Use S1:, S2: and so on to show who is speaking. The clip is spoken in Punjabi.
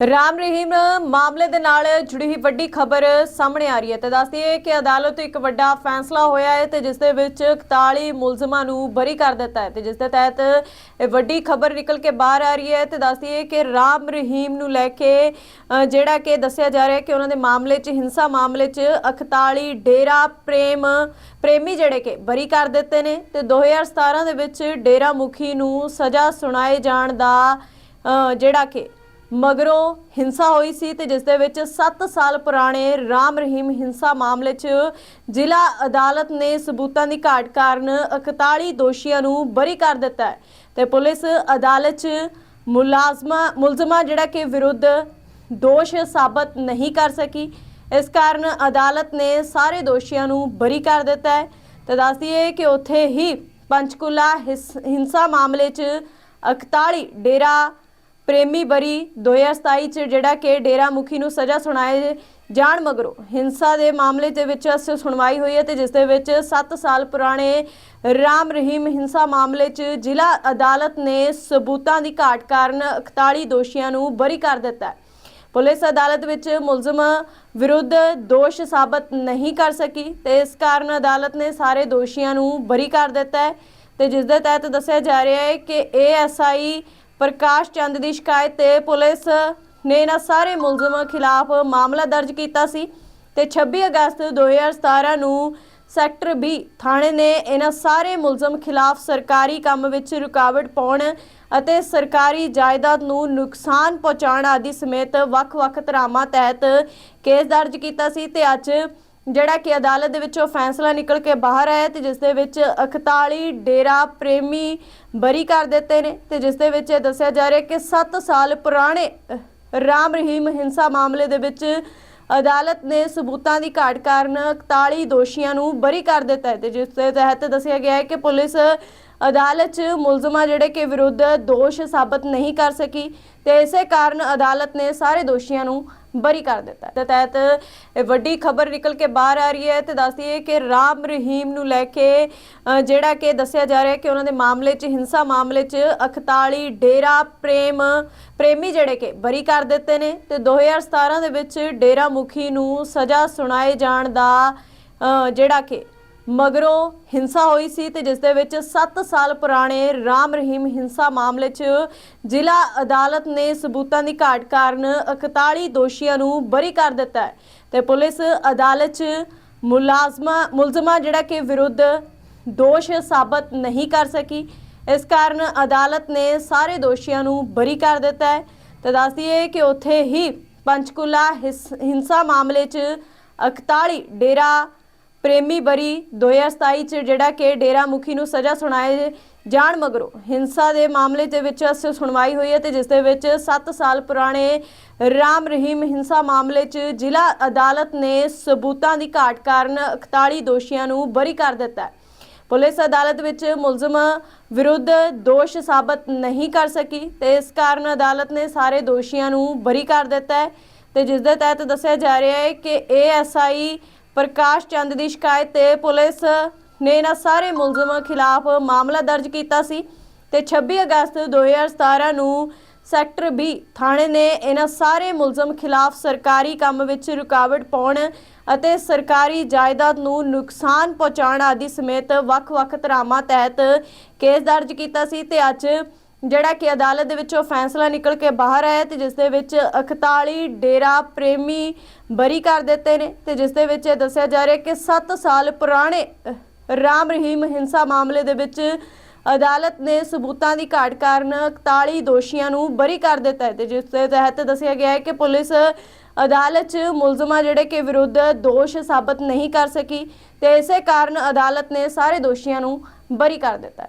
S1: ਰਾਮ ਰਹੀਮ ਮਾਮਲੇ ਦੇ ਨਾਲ ਜੁੜੀ ਹੋਈ ਵੱਡੀ ਖਬਰ ਸਾਹਮਣੇ ਆ ਰਹੀ ਹੈ। ਤੇ ਦੱਸਦੀ ਹੈ ਕਿ ਅਦਾਲਤ ਇੱਕ ਵੱਡਾ ਫੈਸਲਾ ਹੋਇਆ ਹੈ ਤੇ ਜਿਸ ਦੇ ਵਿੱਚ 41 ਮੁਲਜ਼ਮਾਂ ਨੂੰ ਬਰੀ ਕਰ ਦਿੱਤਾ ਹੈ। ਤੇ ਜਿਸ ਦੇ ਤਹਿਤ ਇਹ ਵੱਡੀ ਖਬਰ ਨਿਕਲ ਕੇ ਬਾਹਰ ਆ ਰਹੀ ਹੈ ਤੇ ਦੱਸਦੀ ਹੈ ਕਿ ਰਾਮ ਰਹੀਮ ਨੂੰ ਲੈ ਕੇ ਜਿਹੜਾ ਕਿ ਦੱਸਿਆ ਜਾ ਰਿਹਾ ਹੈ ਕਿ ਉਹਨਾਂ ਦੇ ਮਾਮਲੇ 'ਚ, ਹਿੰਸਾ ਮਾਮਲੇ 'ਚ 41 ਡੇਰਾ ਪ੍ਰੇਮ, ਪ੍ਰੇਮੀ ਜਿਹੜੇ ਕਿ ਬਰੀ ਕਰ ਦਿੱਤੇ ਨੇ ਤੇ 2017 ਦੇ ਵਿੱਚ ਡੇਰਾ ਮੁਖੀ ਨੂੰ ਸਜ਼ਾ ਸੁਣਾਏ ਜਾਣ ਦਾ ਜਿਹੜਾ ਕਿ ਮਗਰੋਂ ਹਿੰਸਾ ਹੋਈ ਸੀ ਤੇ ਜਿਸ ਦੇ ਵਿੱਚ 7 ਸਾਲ ਪੁਰਾਣੇ ਰਾਮ ਰਹੀਮ ਹਿੰਸਾ ਮਾਮਲੇ 'ਚ ਜ਼ਿਲ੍ਹਾ ਅਦਾਲਤ ਨੇ ਸਬੂਤਾਂ ਦੀ ਘਾਟ ਕਾਰਨ 41 ਦੋਸ਼ੀਆਂ ਨੂੰ ਬਰੀ ਕਰ ਦਿੱਤਾ ਹੈ ਤੇ ਪੁਲਿਸ ਅਦਾਲਤ 'ਚ ਮੁਲਾਜ਼ਮਾਂ, ਮੁਲਜ਼ਮਾਂ ਜਿਹੜਾ ਕਿ ਵਿਰੁੱਧ ਦੋਸ਼ ਸਾਬਤ ਨਹੀਂ ਕਰ ਸਕੀ। ਇਸ ਕਾਰਨ ਅਦਾਲਤ ਨੇ ਸਾਰੇ ਦੋਸ਼ੀਆਂ ਨੂੰ ਬਰੀ ਕਰ ਦਿੱਤਾ ਹੈ। ਤੇ ਦੱਸਦੀ ਹੈ ਕਿ ਉੱਥੇ ਹੀ ਪੰਚਕੂਲਾ ਹਿਸ- ਹਿੰਸਾ ਮਾਮਲੇ 'ਚ 41 ਡੇਰਾ ਪ੍ਰੇਮੀ ਬਰੀ 2027 ਚ ਜਿਹੜਾ ਕਿ ਡੇਰਾ ਮੁਖੀ ਨੂੰ ਸਜ਼ਾ ਸੁਣਾਏ ਜਾਣ ਮਗਰੋਂ ਹਿੰਸਾ ਦੇ ਮਾਮਲੇ ਦੇ ਵਿੱਚ ਸੁਣਵਾਈ ਹੋਈ ਹੈ ਤੇ ਜਿਸ ਦੇ ਵਿੱਚ 7 ਸਾਲ ਪੁਰਾਣੇ ਰਾਮ ਰਹੀਮ ਹਿੰਸਾ ਮਾਮਲੇ 'ਚ ਜ਼ਿਲ੍ਹਾ ਅਦਾਲਤ ਨੇ ਸਬੂਤਾਂ ਦੀ ਘਾਟ ਕਾਰਨ 41 ਦੋਸ਼ੀਆਂ ਨੂੰ ਬਰੀ ਕਰ ਦਿੱਤਾ ਪੁਲਿਸ ਅਦਾਲਤ ਵਿੱਚ ਮੁਲਜ਼ਮ ਵਿਰੁੱਧ ਦੋਸ਼ ਸਾਬਤ ਨਹੀਂ ਕਰ ਸਕੀ ਤੇ ਇਸ ਕਾਰਨ ਅਦਾਲਤ ਨੇ ਸਾਰੇ ਦੋਸ਼ੀਆਂ ਨੂੰ ਬਰੀ ਕਰ ਦਿੱਤਾ ਹੈ ਤੇ ਜਿਸ ਦੇ ਤਹਿਤ ਦੱਸਿਆ ਜਾ ਰਿਹਾ ਹੈ ਕਿ ਏਐਸਆਈ ਪ੍ਰਕਾਸ਼ ਚੰਦ ਦੀ ਸ਼ਿਕਾਇਤ ਤੇ ਪੁਲਿਸ ਨੇ ਇਹਨਾਂ ਸਾਰੇ ਮੁਲਜ਼ਮਾਂ ਖਿਲਾਫ ਮਾਮਲਾ ਦਰਜ ਕੀਤਾ ਸੀ ਤੇ 26 ਅਗਸਤ 2017 ਨੂੰ ਸੈਕਟਰ 20 ਥਾਣੇ ਨੇ ਇਹਨਾਂ ਸਾਰੇ ਮੁਲਜ਼ਮ ਖਿਲਾਫ ਸਰਕਾਰੀ ਕੰਮ ਵਿੱਚ ਰੁਕਾਵਟ ਪਾਉਣ ਅਤੇ ਸਰਕਾਰੀ ਜਾਇਦਾਦ ਨੂੰ ਨੁਕਸਾਨ ਪਹੁੰਚਾਉਣ ਆਦਿ ਸਮੇਤ ਵੱਖ-ਵੱਖ ਧਰਾਵਾਂ ਤਹਿਤ ਕੇਸ ਦਰਜ ਕੀਤਾ ਸੀ ਤੇ ਅੱਜ ਜਿਹੜਾ ਕਿ ਅਦਾਲਤ ਦੇ ਵਿੱਚੋਂ ਫੈਸਲਾ ਨਿਕਲ ਕੇ ਬਾਹਰ ਆਇਆ ਤੇ ਜਿਸ ਦੇ ਵਿੱਚ 41 ਡੇਰਾ ਪ੍ਰੇਮੀ ਬਰੀ ਕਰ ਦਿੱਤੇ ਨੇ ਤੇ ਜਿਸ ਦੇ ਵਿੱਚ ਇਹ ਦੱਸਿਆ ਜਾ ਰਿਹਾ ਕਿ 7 ਸਾਲ ਪੁਰਾਣੇ ਰਾਮ ਰਹੀਮ ਹਿੰਸਾ ਮਾਮਲੇ ਦੇ ਵਿੱਚ ਅਦਾਲਤ ਨੇ ਸਬੂਤਾਂ ਦੀ ਘਾਟ ਕਾਰਨ 41 ਦੋਸ਼ੀਆਂ ਨੂੰ ਬਰੀ ਕਰ ਦਿੱਤਾ ਹੈ ਤੇ ਜਿਸ ਦੇ ਤਹਿਤ ਦੱਸਿਆ ਗਿਆ ਹੈ ਕਿ ਪੁਲਿਸ ਅਦਾਲਤ 'ਚ ਮੁਲਜ਼ਮਾਂ ਜਿਹੜੇ ਕਿ ਵਿਰੁੱਧ ਦੋਸ਼ ਸਾਬਤ ਨਹੀਂ ਕਰ ਸਕੀ ਤੇ ਇਸੇ ਕਾਰਨ ਅਦਾਲਤ ਨੇ ਸਾਰੇ ਦੋਸ਼ੀਆਂ ਨੂੰ ਬਰੀ ਕਰ ਦਿੱਤਾ। ਹੈ ਤੇ ਤਹਿਤ ਇਹ ਵੱਡੀ ਖਬਰ ਨਿਕਲ ਕੇ ਬਾਹਰ ਆ ਰਹੀ ਹੈ ਤੇ ਦੱਸਦੀ ਹੈ ਕਿ ਰਾਮ ਰਹੀਮ ਨੂੰ ਲੈ ਕੇ ਜਿਹੜਾ ਕਿ ਦੱਸਿਆ ਜਾ ਰਿਹਾ ਹੈ ਕਿ ਉਹਨਾਂ ਦੇ ਮਾਮਲੇ 'ਚ, ਹਿੰਸਾ ਮਾਮਲੇ 'ਚ 41 ਡੇਰਾ, ਪ੍ਰੇਮ, ਪ੍ਰੇਮੀ ਜਿਹੜੇ ਕਿ ਬਰੀ ਕਰ ਦਿੱਤੇ ਨੇ ਤੇ 2017 ਦੇ ਵਿੱਚ ਡੇਰਾ ਮੁਖੀ ਨੂੰ ਸਜ਼ਾ ਸੁਣਾਏ ਜਾਣ ਦਾ ਜਿਹੜਾ ਕਿ ਮਗਰੋਂ ਹਿੰਸਾ ਹੋਈ ਸੀ ਤੇ ਜਿਸ ਦੇ ਵਿੱਚ 7 ਸਾਲ ਪੁਰਾਣੇ ਰਾਮ ਰਹੀਮ ਹਿੰਸਾ ਮਾਮਲੇ 'ਚ ਜ਼ਿਲ੍ਹਾ ਅਦਾਲਤ ਨੇ ਸਬੂਤਾਂ ਦੀ ਘਾਟ ਕਾਰਨ 41 ਦੋਸ਼ੀਆਂ ਨੂੰ ਬਰੀ ਕਰ ਦਿੱਤਾ ਹੈ ਤੇ ਪੁਲਿਸ ਅਦਾਲਤ 'ਚ ਮੁਲਾਜ਼ਮਾਂ, ਮੁਲਜ਼ਮਾਂ ਜਿਹੜਾ ਕਿ ਵਿਰੁੱਧ ਦੋਸ਼ ਸਾਬਤ ਨਹੀਂ ਕਰ ਸਕੀ। ਇਸ ਕਾਰਨ ਅਦਾਲਤ ਨੇ ਸਾਰੇ ਦੋਸ਼ੀਆਂ ਨੂੰ ਬਰੀ ਕਰ ਦਿੱਤਾ ਹੈ। ਤੇ ਦੱਸਦੀ ਹੈ ਕਿ ਉੱਥੇ ਹੀ ਪੰਚਕੂਲਾ ਹਿਸ- ਹਿੰਸਾ ਮਾਮਲੇ 'ਚ 41 ਡੇਰਾ ਪ੍ਰੇਮੀ ਬਰੀ 2027 ਚ ਜਿਹੜਾ ਕਿ ਡੇਰਾ ਮੁਖੀ ਨੂੰ ਸਜ਼ਾ ਸੁਣਾਏ ਜਾਣ ਮਗਰੋਂ ਹਿੰਸਾ ਦੇ ਮਾਮਲੇ ਦੇ ਵਿੱਚ ਸੁਣਵਾਈ ਹੋਈ ਹੈ ਤੇ ਜਿਸ ਦੇ ਵਿੱਚ 7 ਸਾਲ ਪੁਰਾਣੇ ਰਾਮ ਰਹੀਮ ਹਿੰਸਾ ਮਾਮਲੇ 'ਚ ਜ਼ਿਲ੍ਹਾ ਅਦਾਲਤ ਨੇ ਸਬੂਤਾਂ ਦੀ ਘਾਟ ਕਾਰਨ 41 ਦੋਸ਼ੀਆਂ ਨੂੰ ਬਰੀ ਕਰ ਦਿੱਤਾ ਹੈ। ਪੁਲਿਸ ਅਦਾਲਤ ਵਿੱਚ ਮੁਲਜ਼ਮ ਵਿਰੁੱਧ ਦੋਸ਼ ਸਾਬਤ ਨਹੀਂ ਕਰ ਸਕੀ ਤੇ ਇਸ ਕਾਰਨ ਅਦਾਲਤ ਨੇ ਸਾਰੇ ਦੋਸ਼ੀਆਂ ਨੂੰ ਬਰੀ ਕਰ ਦਿੱਤਾ ਹੈ ਤੇ ਜਿਸ ਦੇ ਤਹਿਤ ਦੱਸਿਆ ਜਾ ਰਿਹਾ ਹੈ ਕਿ ਏਐਸਆਈ ਪ੍ਰਕਾਸ਼ ਚੰਦ ਦੀ ਸ਼ਿਕਾਇਤ ਤੇ ਪੁਲਿਸ ਨੇ ਇਹਨਾਂ ਸਾਰੇ ਮੁਲਜ਼ਮਾਂ ਖਿਲਾਫ ਮਾਮਲਾ ਦਰਜ ਕੀਤਾ ਸੀ ਤੇ 26 ਅਗਸਤ 2017 ਨੂੰ ਸੈਕਟਰ 20 ਥਾਣੇ ਨੇ ਇਹਨਾਂ ਸਾਰੇ ਮੁਲਜ਼ਮ ਖਿਲਾਫ ਸਰਕਾਰੀ ਕੰਮ ਵਿੱਚ ਰੁਕਾਵਟ ਪਾਉਣ ਅਤੇ ਸਰਕਾਰੀ ਜਾਇਦਾਦ ਨੂੰ ਨੁਕਸਾਨ ਪਹੁੰਚਾਉਣ ਆਦਿ ਸਮੇਤ ਵੱਖ-ਵੱਖ ਧਰਾਵਾਂ ਤਹਿਤ ਕੇਸ ਦਰਜ ਕੀਤਾ ਸੀ ਤੇ ਅੱਜ ਜਿਹੜਾ ਕਿ ਅਦਾਲਤ ਦੇ ਵਿੱਚੋਂ ਫੈਸਲਾ ਨਿਕਲ ਕੇ ਬਾਹਰ ਆਇਆ ਤੇ ਜਿਸ ਦੇ ਵਿੱਚ 41 ਡੇਰਾ ਪ੍ਰੇਮੀ ਬਰੀ ਕਰ ਦਿੱਤੇ ਨੇ ਤੇ ਜਿਸ ਦੇ ਵਿੱਚ ਇਹ ਦੱਸਿਆ ਜਾ ਰਿਹਾ ਕਿ 7 ਸਾਲ ਪੁਰਾਣੇ ਰਾਮ ਰਹੀਮ ਹਿੰਸਾ ਮਾਮਲੇ ਦੇ ਵਿੱਚ ਅਦਾਲਤ ਨੇ ਸਬੂਤਾਂ ਦੀ ਘਾਟ ਕਾਰਨ 41 ਦੋਸ਼ੀਆਂ ਨੂੰ ਬਰੀ ਕਰ ਦਿੱਤਾ ਹੈ ਤੇ ਜਿਸ ਦੇ ਤਹਿਤ ਦੱਸਿਆ ਗਿਆ ਹੈ ਕਿ ਪੁਲਿਸ ਅਦਾਲਤ 'ਚ ਮੁਲਜ਼ਮਾਂ ਜਿਹੜੇ ਕਿ ਵਿਰੁੱਧ ਦੋਸ਼ ਸਾਬਤ ਨਹੀਂ ਕਰ ਸਕੀ ਤੇ ਇਸੇ ਕਾਰਨ ਅਦਾਲਤ ਨੇ ਸਾਰੇ ਦੋਸ਼ੀਆਂ ਨੂੰ ਬਰੀ ਕਰ ਦਿੱਤਾ